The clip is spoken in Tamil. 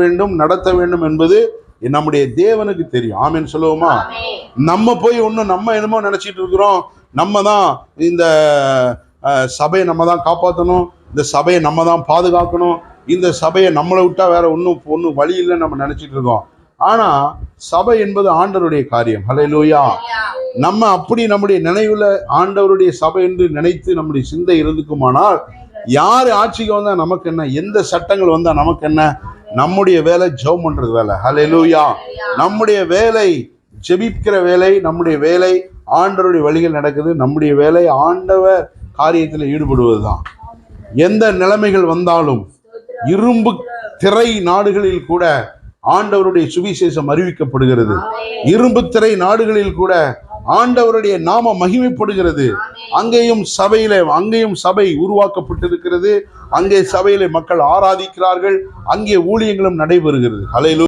வேண்டும் நடத்த வேண்டும் என்பது நம்முடைய தேவனுக்கு தெரியும். ஆமென் சொல்லுவோமா? நம்ம போய் ஒன்றும் நம்ம என்னமோ நினைச்சிட்டு இருக்கிறோம். நம்ம தான் இந்த சபையை நம்ம தான் காப்பாற்றணும் இந்த சபையை நம்ம தான் பாதுகாக்கணும். இந்த சபையை நம்மளை விட்டா வேற ஒன்றும் ஒன்றும் வழி இல்லைன்னு நம்ம நினைச்சிட்டு இருக்கோம். ஆனா சபை என்பது ஆண்டவருடைய காரியம். ஹalleluya. நம்ம அப்படி நம்முடைய நினைவுல ஆண்டவருடைய சபை என்று நினைத்து நம்முடைய சிந்தை இருந்துக்குமானால் யார் ஆட்சிக்கு வந்தா நமக்கு என்ன? எந்த சட்டங்கள் வந்தா நமக்கு என்ன? நம்முடைய வேலை ஜெபம் பண்றது வேலை. ஹalleluya நம்முடைய வேலை ஜெபிக்கிற வேலை நம்முடைய வேலை ஆண்டவருடைய வழிகள் நடக்குது. நம்முடைய வேலை ஆண்டவர் காரியத்தில் ஈடுபடுவது தான் எந்த நிலைமைகள் வந்தாலும் இரும்பு திரை நாடுகளில் கூட ஆண்டவருடைய சுவிசேஷம் அறிவிக்கப்படுகிறது. இரும்பு திரை நாடுகளில் கூட ஆண்டவருடைய நாம மகிமைப்படுகிறது. அங்கேயும் சபையில அங்கேயும் சபை உருவாக்கப்பட்டிருக்கிறது. அங்கே சபையிலே மக்கள் ஆராதிக்கிறார்கள். அங்கே ஊழியங்களும் நடைபெறுகிறது. ஹalleluya.